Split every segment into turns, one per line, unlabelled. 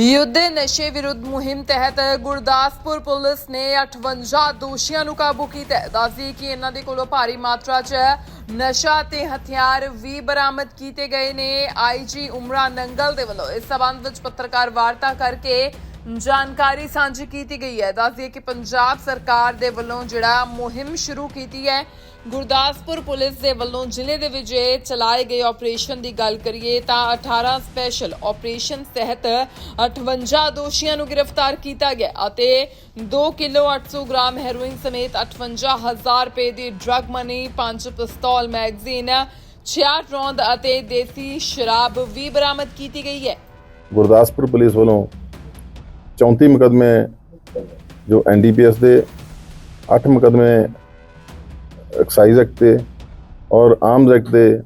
ਯੁੱਧ ਨਸ਼ੇ ਵਿਰੁੱਧ ਮੁਹਿੰਮ ਤਹਿਤ ਗੁਰਦਾਸਪੁਰ ਪੁਲਿਸ ਨੇ 58 ਦੋਸ਼ੀਆਂ ਨੂੰ ਕਾਬੂ ਕੀਤਾ ਹੈ। ਦੱਸਦੀ ਕਿ ਇਹਨਾਂ ਦੇ ਕੋਲੋਂ ਭਾਰੀ ਮਾਤਰਾ 'ਚ ਨਸ਼ਾ ਤੇ ਹਥਿਆਰ ਵੀ ਬਰਾਮਦ ਕੀਤੇ ਗਏ ਨੇ। ਆਈਜੀ ਉਮਰਾ ਨੰਗਲ ਦੇ ਵੱਲੋਂ ਇਸ ਸਬੰਧ ਵਿੱਚ ਪੱਤਰਕਾਰ ਵਾਰਤਾ ਕਰਕੇ ਜਾਣਕਾਰੀ ਸਾਂਝੀ ਕੀਤੀ ਗਈ ਹੈ। ਦੱਸਦੀ ਕਿ ਪੰਜਾਬ ਸਰਕਾਰ ਦੇ ਵੱਲੋਂ ਜਿਹੜਾ ਮੁਹਿੰਮ ਸ਼ੁਰੂ ਕੀਤੀ ਹੈ, ਗੁਰਦਾਸਪੁਰ ਪੁਲਿਸ ਦੇ ਵੱਲੋਂ ਜ਼ਿਲ੍ਹੇ ਦੇ ਵਿੱਚ ਚਲਾਏ ਗਏ ਆਪਰੇਸ਼ਨ ਦੀ ਗੱਲ ਕਰੀਏ ਤਾਂ 18 ਸਪੈਸ਼ਲ ਆਪਰੇਸ਼ਨ ਤਹਿਤ 58 ਦੋਸ਼ੀਆਂ ਨੂੰ ਗ੍ਰਿਫਤਾਰ ਕੀਤਾ ਗਿਆ ਅਤੇ 2 ਕਿਲੋ 800 ਗ੍ਰਾਮ ਹੈਰੋਇਨ ਸਮੇਤ 58000 ਰੁਪਏ ਦੀ ਡਰੱਗ ਮਨੀ 5 ਪਿਸਤੌਲ ਮੈਗਜ਼ੀਨ 66 ਰੌਂਦ ਅਤੇ ਦੇਸੀ ਸ਼ਰਾਬ ਵੀ ਬਰਾਮਦ ਕੀਤੀ ਗਈ ਹੈ।
ਗੁਰਦਾਸਪੁਰ ਪੁਲਿਸ ਵੱਲੋਂ 34 ਮੁਕਦਮੇ ਜੋ ਐਨਡੀਪੀਐਸ ਦੇ 8 ਮੁਕਦਮੇ ਐਕਸਾਈਜ਼ ਐਕਟ 'ਤੇ ਔਰ ਆਰਮਜ਼ ਐਕਟ ਦੇ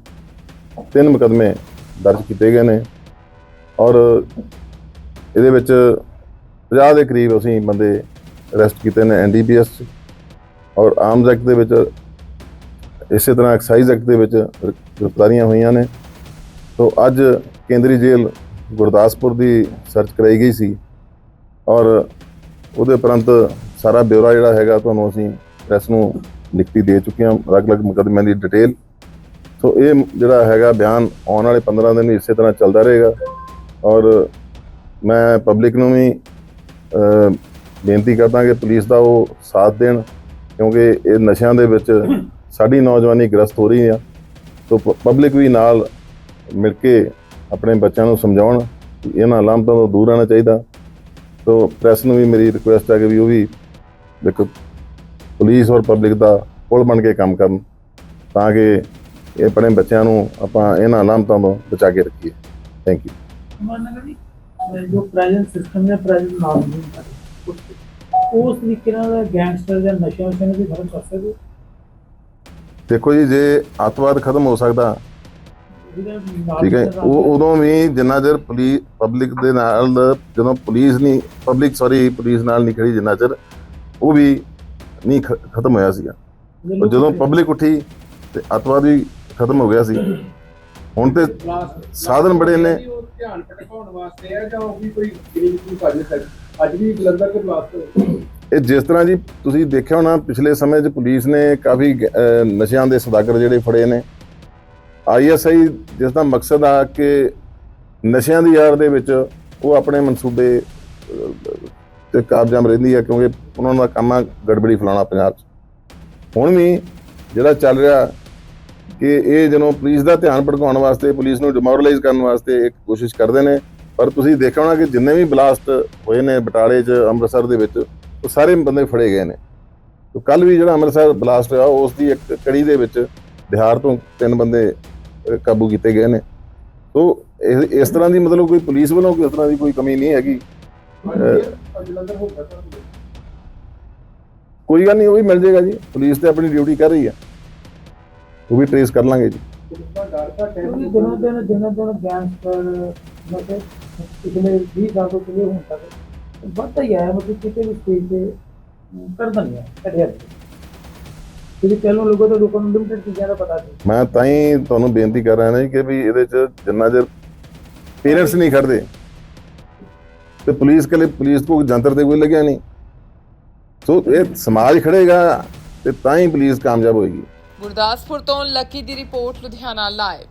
ਤਿੰਨ ਮੁਕਦਮੇ ਦਰਜ ਕੀਤੇ ਗਏ ਨੇ। ਔਰ ਇਹਦੇ ਵਿੱਚ 50 ਦੇ ਕਰੀਬ ਅਸੀਂ ਬੰਦੇ ਅਰੈਸਟ ਕੀਤੇ ਨੇ ਐਨਡੀਪੀਐਸ ਔਰ ਆਰਮਜ਼ ਐਕਟ ਦੇ ਵਿੱਚ ਇਸੇ ਤਰ੍ਹਾਂ ਐਕਸਾਈਜ਼ ਐਕਟ ਦੇ ਵਿੱਚ ਗ੍ਰਿਫਤਾਰੀਆਂ ਹੋਈਆਂ ਨੇ। ਤੋਂ ਅੱਜ ਕੇਂਦਰੀ ਜੇਲ੍ਹ ਗੁਰਦਾਸਪੁਰ ਦੀ ਸਰਚ ਕਰਾਈ ਗਈ ਸੀ। ਔਰ ਉਹਦੇ ਉਪਰੰਤ ਸਾਰਾ ਬਿਊਰਾ ਜਿਹੜਾ ਹੈਗਾ ਤੁਹਾਨੂੰ ਅਸੀਂ ਪ੍ਰੈਸ ਨੂੰ ਲਿਖਤੀ ਦੇ ਚੁੱਕੇ ਹਾਂ, ਅਲੱਗ-ਅਲੱਗ ਮੁਕੱਦਮਿਆਂ ਦੀ ਡਿਟੇਲ ਸੋ ਇਹ ਜਿਹੜਾ ਹੈਗਾ ਬਿਆਨ ਆਉਣ ਵਾਲੇ 15 ਦਿਨ ਇਸੇ ਤਰ੍ਹਾਂ ਚੱਲਦਾ ਰਹੇਗਾ। ਔਰ ਮੈਂ ਪਬਲਿਕ ਨੂੰ ਵੀ ਬੇਨਤੀ ਕਰਦਾ ਕਿ ਪੁਲਿਸ ਦਾ ਉਹ ਸਾਥ ਦੇਣ, ਕਿਉਂਕਿ ਇਹ ਨਸ਼ਿਆਂ ਦੇ ਵਿੱਚ ਸਾਡੀ ਨੌਜਵਾਨੀ ਗ੍ਰਸਤ ਹੋ ਰਹੀ ਆ। ਸੋ ਪਬਲਿਕ ਵੀ ਨਾਲ ਮਿਲ ਕੇ ਆਪਣੇ ਬੱਚਿਆਂ ਨੂੰ ਸਮਝਾਉਣ ਕਿ ਇਹਨਾਂ ਲਾਮਤਾਂ ਤੋਂ ਦੂਰ ਰਹਿਣਾ ਚਾਹੀਦਾ। ਸੋ ਪ੍ਰੈਸ ਨੂੰ ਵੀ ਮੇਰੀ ਰਿਕੁਐਸਟ ਹੈ ਕਿ ਵੀ ਉਹ ਵੀ ਦੇਖੋ ਪੁਲਿਸ ਔਰ ਪਬਲਿਕ ਦਾ ਪੁਲ ਬਣ ਕੇ ਕੰਮ ਕਰਨ ਤਾਂ ਕਿ ਇਹ ਆਪਣੇ ਬੱਚਿਆਂ ਨੂੰ ਆਪਾਂ ਇਹਨਾਂ ਲਾਮਤਾਂ ਤੋਂ ਬਚਾ ਕੇ ਰੱਖੀਏ। ਥੈਂਕ ਯੂ
ਮੰਨ ਜੀ ਜੋ ਪ੍ਰੈਜ਼ੈਂਟ ਸਿਸਟਮ ਜਾਂ ਪ੍ਰੈਜ਼ੈਂਟ ਨਾਮ ਨਹੀਂ ਉਸ ਤਰੀਕੇ ਨਾਲ ਗੈਂਗਸਟਰ ਜਾਂ ਨਸ਼ਿਆਂ ਵਿੱਚ ਵੀ ਫ਼ਰਕ ਕਰ ਸਕਦੇ
ਦੇਖੋ ਜੀ ਜੇ ਅੱਤਵਾਦ ਖਤਮ ਹੋ ਸਕਦਾ ਠੀਕ ਹੈ ਉਹ ਉਦੋਂ ਵੀ ਜਿੰਨਾ ਚਿਰ ਪੁਲਿਸ ਪਬਲਿਕ ਦੇ ਨਾਲ ਜਦੋਂ ਪੁਲਿਸ ਨਹੀਂ ਪਬਲਿਕ ਸੌਰੀ ਪੁਲਿਸ ਨਾਲ ਨਹੀਂ ਖੜੀ ਜਿੰਨਾ ਚਿਰ ਉਹ ਵੀ ਨਹੀਂ ਖਤਮ ਹੋਇਆ ਸੀਗਾ। ਜਦੋਂ ਪਬਲਿਕ ਉੱਠੀ ਤੇ ਅੱਤਵਾਦ ਖਤਮ ਹੋ ਗਿਆ ਸੀ। ਹੁਣ ਤੇ ਸਾਧਨ ਬੜੇ ਨੇ।
ਉਹ ਧਿਆਨ ਭਟਕਾਉਣ ਵਾਸਤੇ ਹੈ ਜਾਂ ਉਹ ਵੀ ਕੋਈ ਗਰੀਬ ਨੂੰ ਸਾਜ਼ਿਸ਼ ਹੈ ਅੱਜ ਵੀ ਜਲੰਧਰ ਦੇ ਬਲਾਸਟ ਹੋਏ
ਇਹ ਜਿਸ ਤਰ੍ਹਾਂ ਜੀ ਤੁਸੀਂ ਦੇਖਿਆ ਹੋਣਾ ਪਿਛਲੇ ਸਮੇਂ 'ਚ ਪੁਲਿਸ ਨੇ ਕਾਫੀ ਨਸ਼ਿਆਂ ਦੇ ਸਦਾਗਰ ਜਿਹੜੇ ਫੜੇ ਨੇ। ਆਈਐਸਆਈ, ਜਿਸ ਦਾ ਮਕਸਦ ਆ ਕਿ ਨਸ਼ਿਆਂ ਦੀ ਯਾਰ ਦੇ ਵਿੱਚ ਉਹ ਆਪਣੇ ਮਨਸੂਬੇ ਤੇ ਕਾਬਜਾਮ ਰਹਿੰਦੀ ਆ, ਕਿਉਂਕਿ ਉਹਨਾਂ ਦਾ ਕੰਮ ਆ ਗੜਬੜੀ ਫਲਾਉਣਾ ਪੰਜਾਬ 'ਚ। ਹੁਣ ਵੀ ਜਿਹੜਾ ਚੱਲ ਰਿਹਾ ਕਿ ਇਹ ਜਦੋਂ ਪੁਲਿਸ ਦਾ ਧਿਆਨ ਭਟਕਾਉਣ ਵਾਸਤੇ, ਪੁਲਿਸ ਨੂੰ ਡਿਮੋਰਲਾਈਜ਼ ਕਰਨ ਵਾਸਤੇ ਇੱਕ ਕੋਸ਼ਿਸ਼ ਕਰਦੇ ਨੇ, ਪਰ ਤੁਸੀਂ ਦੇਖਿਆ ਹੋਣਾ ਕਿ ਜਿੰਨੇ ਵੀ ਬਲਾਸਟ ਹੋਏ ਨੇ ਬਟਾਲੇ 'ਚ, ਅੰਮ੍ਰਿਤਸਰ ਦੇ ਵਿੱਚ, ਉਹ ਸਾਰੇ ਬੰਦੇ ਫੜੇ ਗਏ ਨੇ। ਤੇ ਕੱਲ ਵੀ ਜਿਹੜਾ ਅੰਮ੍ਰਿਤਸਰ ਬਲਾਸਟ ਹੋਇਆ, ਉਸ ਦੀ ਇੱਕ ਕੜੀ ਦੇ ਵਿੱਚ ਬਿਹਾਰ ਤੋਂ ਤਿੰਨ ਬੰਦੇ ਕਾਬੂ ਕੀਤੇ ਗਏ ਨੇ। ਸੋ ਇਹ- ਇਸ ਤਰ੍ਹਾਂ ਦੀ ਮਤਲਬ ਕੋਈ ਪੁਲਿਸ ਵੱਲੋਂ ਕੋਈ ਇਸ ਤਰ੍ਹਾਂ ਦੀ ਕੋਈ ਕਮੀ ਨਹੀਂ ਹੈਗੀ।
ਅੱਜ ਜਲੰਧਰ ਹੋ ਗਿਆ
ਕੋਈ ਗੱਲ ਨਹੀਂ ਉਹ ਵੀ ਮਿਲ ਜਾਏਗਾ ਜੀ। ਪੁਲਿਸ ਤੇ ਆਪਣੀ ਡਿਊਟੀ ਕਰ ਰਹੀ ਹੈ। ਉਹ ਵੀ ਟ੍ਰੇਸ ਕਰ ਲਾਂਗੇ ਜੀ।
ਕਿੰਨਾ ਡਰ ਦਾ
ਕਿਉਂਕਿ
ਟਾਈਮ
ਦਿਨੋਂ ਦਿਨ ਦਿਨੋਂ ਦਿਨ ਗੈਂਗਸਟਰ ਨਸ਼ੇ ਪਿਛਲੇ 20 ਸਾਲ ਤੋਂ ਚਲੇ ਹੁਣ ਤੱਕ ਵੱਧਦਾ ਹੀ ਆਇਆ ਮਤਲਬ ਕਿਤੇ ਵੀ ਸਟੇਜ ਤੇ ਅਮ, ਕਰਦਾ ਨਹੀਂ ਆ ਘਟਿਆ ਜਿਹੜੀ ਪਹਿਲੋਂ ਲੋਕਾਂ ਤੋਂ ਲੋਕਾਂ ਨੂੰ ਲਿਮਟਿਡ ਚੀਜ਼ਾਂ ਦਾ ਪਤਾ ਸੀ।
ਮੈਂ ਤਾਂ ਹੀ ਤੁਹਾਨੂੰ ਬੇਨਤੀ ਕਰ ਰਿਹਾ ਨਾ ਕਿ ਵੀ ਇਹਦੇ ਚ ਜਿੰਨਾ ਚਿਰ ਪੇਰੈਂਟਸ ਨਹੀਂ ਖੜਦੇ ਤੇ ਪੁਲਿਸ ਕੇ ਲਈ ਪੁਲਿਸ ਕੋ ਜੰਤਰ ਤੇ ਕੋਈ ਲੱਗਿਆ ਨਹੀਂ। ਸੋ ਇਹ ਸਮਾਜ ਖੜੇਗਾ ਤੇ ਤਾਂ ਹੀ ਪੁਲਿਸ ਕਾਮਯਾਬ ਹੋਏਗੀ।
ਗੁਰਦਾਸਪੁਰ ਤੋਂ ਲੱਕੀ ਦੀ ਰਿਪੋਰਟ ਲੁਧਿਆਣਾ ਲਾਈਵ